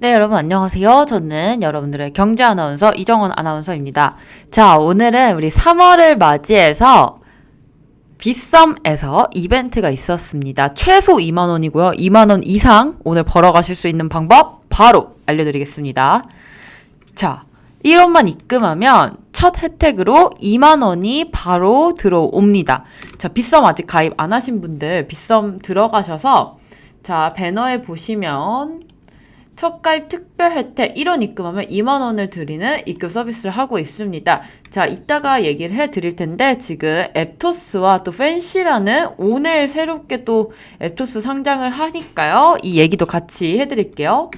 네, 여러분 안녕하세요. 저는 여러분들의 경제 아나운서 이정원 아나운서입니다. 자, 오늘은 우리 3월을 맞이해서 빗썸에서 이벤트가 있었습니다. 최소 2만 원이고요. 2만 원 이상 오늘 벌어 가실 수 있는 방법 바로 알려 드리겠습니다. 자, 1원만 입금하면 첫 혜택으로 2만 원이 바로 들어옵니다. 자, 빗썸 아직 가입 안 하신 분들 빗썸 들어가셔서 자, 배너에 보시면 첫 가입 특별 혜택 1원 입금하면 2만 원을 드리는 입금 서비스를 하고 있습니다. 자, 이따가 얘기를 해 드릴 텐데 지금 앱토스와 또 팬시라는 오늘 새롭게 또 앱토스 상장을 하니까요. 이 얘기도 같이 해 드릴게요.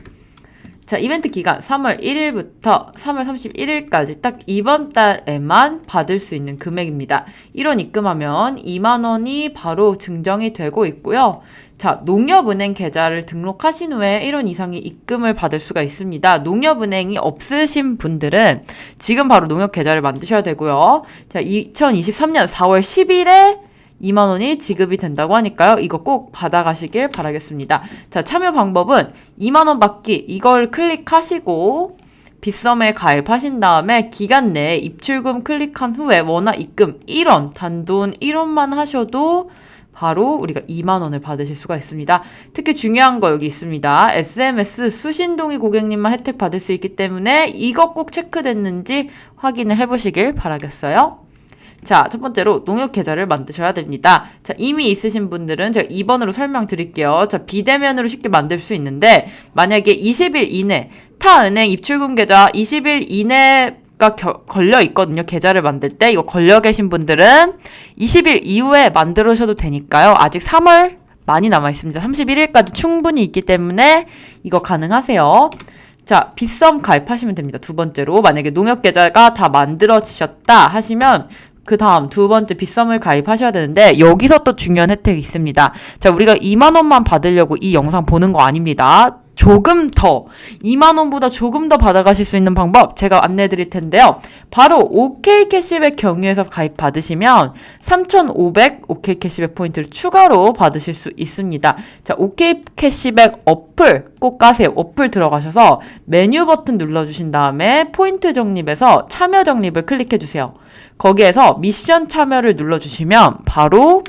자, 이벤트 기간 3월 1일부터 3월 31일까지 딱 이번 달에만 받을 수 있는 금액입니다. 1원 입금하면 2만 원이 바로 증정이 되고 있고요. 자, 농협은행 계좌를 등록하신 후에 1원 이상의 입금을 받을 수가 있습니다. 농협은행이 없으신 분들은 지금 바로 농협 계좌를 만드셔야 되고요. 자, 2023년 4월 10일에 2만 원이 지급이 된다고 하니까요. 이거 꼭 받아가시길 바라겠습니다. 자, 참여 방법은 2만 원 받기 이걸 클릭하시고 빗썸에 가입하신 다음에 기간 내에 입출금 클릭한 후에 원화 입금 1원, 단돈 1원만 하셔도 바로 우리가 2만 원을 받으실 수가 있습니다. 특히 중요한 거 여기 있습니다. SMS 수신동의 고객님만 혜택 받을 수 있기 때문에 이거 꼭 체크됐는지 확인을 해보시길 바라겠어요. 자, 첫 번째로 농협 계좌를 만드셔야 됩니다. 자, 이미 있으신 분들은 제가 2번으로 설명드릴게요. 자, 비대면으로 쉽게 만들 수 있는데 만약에 20일 이내 타 은행 입출금 계좌 20일 이내가 겨, 걸려 있거든요. 계좌를 만들 때 이거 걸려 계신 분들은 20일 이후에 만들으셔도 되니까요. 아직 3월 많이 남아 있습니다. 31일까지 충분히 있기 때문에 이거 가능하세요. 자, 빗썸 가입하시면 됩니다. 두 번째로 만약에 농협 계좌가 다 만들어지셨다 하시면 그 다음 두 번째 빗썸을 가입하셔야 되는데 여기서 또 중요한 혜택이 있습니다. 자, 우리가 2만 원만 받으려고 이 영상 보는 거 아닙니다. 조금 더 2만 원보다 조금 더 받아가실 수 있는 방법 제가 안내해 드릴 텐데요. 바로 OK 캐시백 경유에서 가입 받으시면 3,500 OK 캐시백 포인트를 추가로 받으실 수 있습니다. 자, OK 캐시백 어플 꼭 까세요. 어플 들어가셔서 메뉴 버튼 눌러 주신 다음에 포인트 적립에서 참여 적립을 클릭해 주세요. 거기에서 미션 참여를 눌러 주시면 바로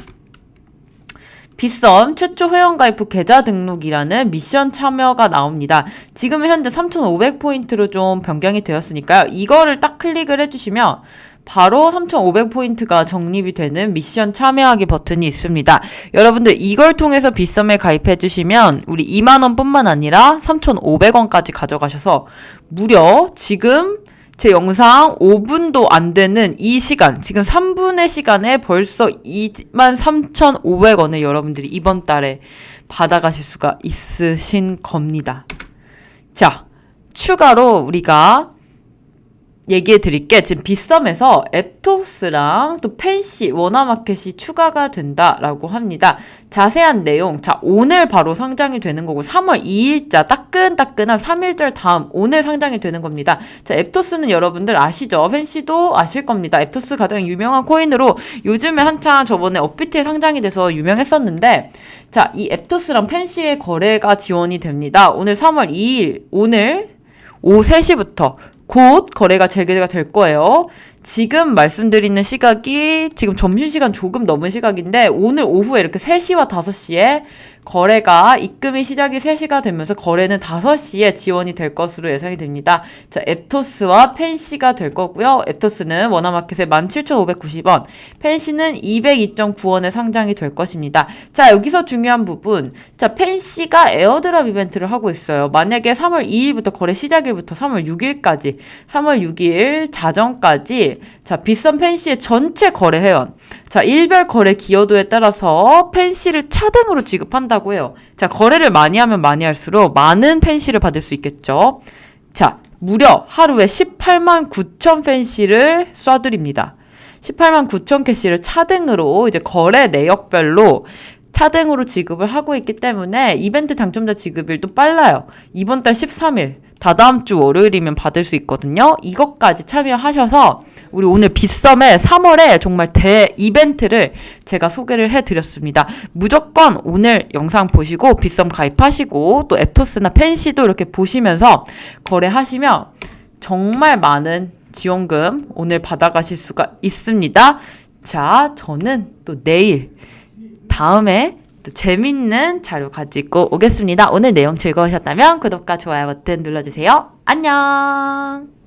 빗썸 최초 회원가입 후 계좌 등록이라는 미션 참여가 나옵니다. 지금 현재 3,500포인트로 좀 변경이 되었으니까요. 이거를 딱 클릭을 해주시면 바로 3,500포인트가 적립이 되는 미션 참여하기 버튼이 있습니다. 여러분들 이걸 통해서 빗썸에 가입해 주시면 우리 2만원 뿐만 아니라 3,500원까지 가져가셔서 무려 지금 제 영상 5분도 안 되는 이 시간, 지금 3분의 시간에 벌써 23,500원을 여러분들이 이번 달에 받아가실 수가 있으신 겁니다. 자, 추가로 우리가 얘기해 드릴 게 지금 빗썸에서 앱토스랑 또 펜시 워너마켓이 추가가 된다라고 합니다. 자세한 내용 자 오늘 바로 상장이 되는 거고 3월 2일자 따끈따끈한 3일절 다음 오늘 상장이 되는 겁니다. 자 앱토스는 여러분들 아시죠? 펜시도 아실 겁니다. 앱토스 가장 유명한 코인으로 요즘에 한창 저번에 업비트에 상장이 돼서 유명했었는데 자 이 앱토스랑 펜시의 거래가 지원이 됩니다. 오늘 3월 2일 오늘 오후 3시부터 곧 거래가 재개가 될 거예요. 지금 말씀드리는 시각이 지금 점심시간 조금 넘은 시각인데 오늘 오후에 이렇게 3시와 5시에 거래가 입금이 시작이 3시가 되면서 거래는 5시에 지원이 될 것으로 예상이 됩니다. 자, 앱토스와 펜시가 될 거고요. 앱토스는 워너마켓에 17,590원, 펜시는 202.9원에 상장이 될 것입니다. 자, 여기서 중요한 부분. 자, 펜시가 에어드랍 이벤트를 하고 있어요. 만약에 3월 2일부터 거래 시작일부터 3월 6일까지, 3월 6일 자정까지 자, 빗썸 펜시의 전체 거래 회원. 자, 일별 거래 기여도에 따라서 펜시를 차등으로 지급한다고 해요. 자, 거래를 많이 하면 많이 할수록 많은 펜시를 받을 수 있겠죠. 자, 무려 하루에 18만 9천 펜시를 쏴드립니다. 18만 9천 캐시를 차등으로 이제 거래 내역별로 차등으로 지급을 하고 있기 때문에 이벤트 당첨자 지급일도 빨라요. 이번 달 13일, 다다음 주 월요일이면 받을 수 있거든요. 이것까지 참여하셔서 우리 오늘 빗썸의 3월에 정말 대 이벤트를 제가 소개를 해드렸습니다. 무조건 오늘 영상 보시고 빗썸 가입하시고 또 앱토스나 펜시도 이렇게 보시면서 거래하시면 정말 많은 지원금 오늘 받아가실 수가 있습니다. 자, 저는 또 내일 다음에 또 재밌는 자료 가지고 오겠습니다. 오늘 내용 즐거우셨다면 구독과 좋아요 버튼 눌러주세요. 안녕!